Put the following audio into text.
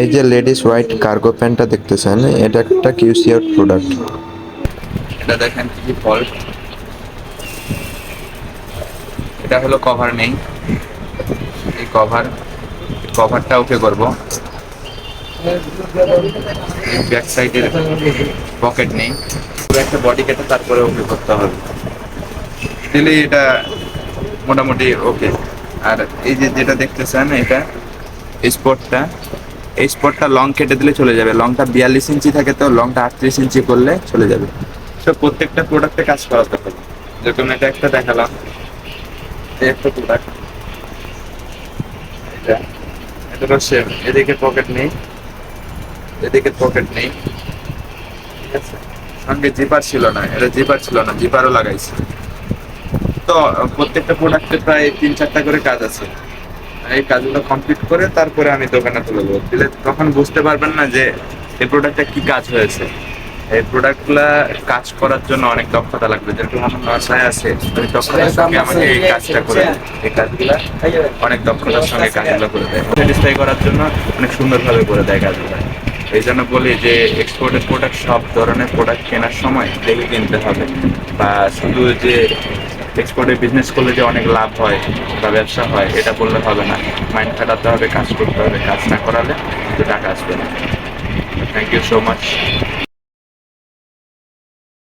এই যে ladies white cargo প্যান্টটা দেখতেছেন, এটা একটা কিউসি আউট প্রোডাক্ট। এটা দেখেন কি ফল্ট। এটা হলো কভার নেই। এই কভার, কভারটা ওকে করব। ব্যাক সাইডের পকেট নেই। একটা বডি কেটে তারপরে ওকে করতে হবে। দিলে এটা মোটামুটি ওকে। আর এই যে যেটা দেখতেছেন, এটা স্পটটা এই স্পটটা লং কেটে দিলে চলে যাবে। লংটা বিয়াল্লিশ ইঞ্চি থাকে তো লংটা আটত্রিশ ইঞ্চি করলে চলে যাবে। তো প্রত্যেকটা প্রোডাক্টে কাজ করাতে হবে যেরকম এটা একটা দেখালাম একটা প্রোডাক্ট এটা এটারও সেম এদিকে পকেট নেই, এদিকে পকেট নেই। ঠিক আছে? সঙ্গে জিপার ছিল না, এটা জিপার ছিল না জিপারও লাগাইছে। তো, প্রত্যেকটা প্রোডাক্টে প্রায় তিন চারটা করে কাজ আছে। এই কাজগুলো কমপ্লিট করে তারপরে আমি দোকানে তুলে দেবো দিলে তখন বুঝতে পারবেন না যে এই প্রোডাক্টটা কি কাজ হয়েছে। এই প্রোডাক্টগুলা কাজ করার জন্য অনেক দক্ষতা লাগবে। যেরকম আমার বাসায় আছে, ওই দক্ষতার সঙ্গে আমাকে এই কাজটা করে এই কাজগুলা অনেক দক্ষতার সঙ্গে কাজগুলো করে দেয়। স্যাটিসফাই করার জন্য অনেক সুন্দরভাবে করে দেয় কাজগুলো। এই জন্য বলি যে এক্সপোর্টের প্রোডাক্ট সব ধরনের প্রোডাক্ট কেনার সময় দেখে কিনতে হবে। বা শুধু যে এক্সপোর্টে বিজনেস করলে যে অনেক লাভ হয় বা ব্যবসা হয়, এটা বললে হবে না। মাইন্ড খাটাতে হবে, কাজ করতে হবে, কাজ না করালে টাকা আসবে না। Thank you so much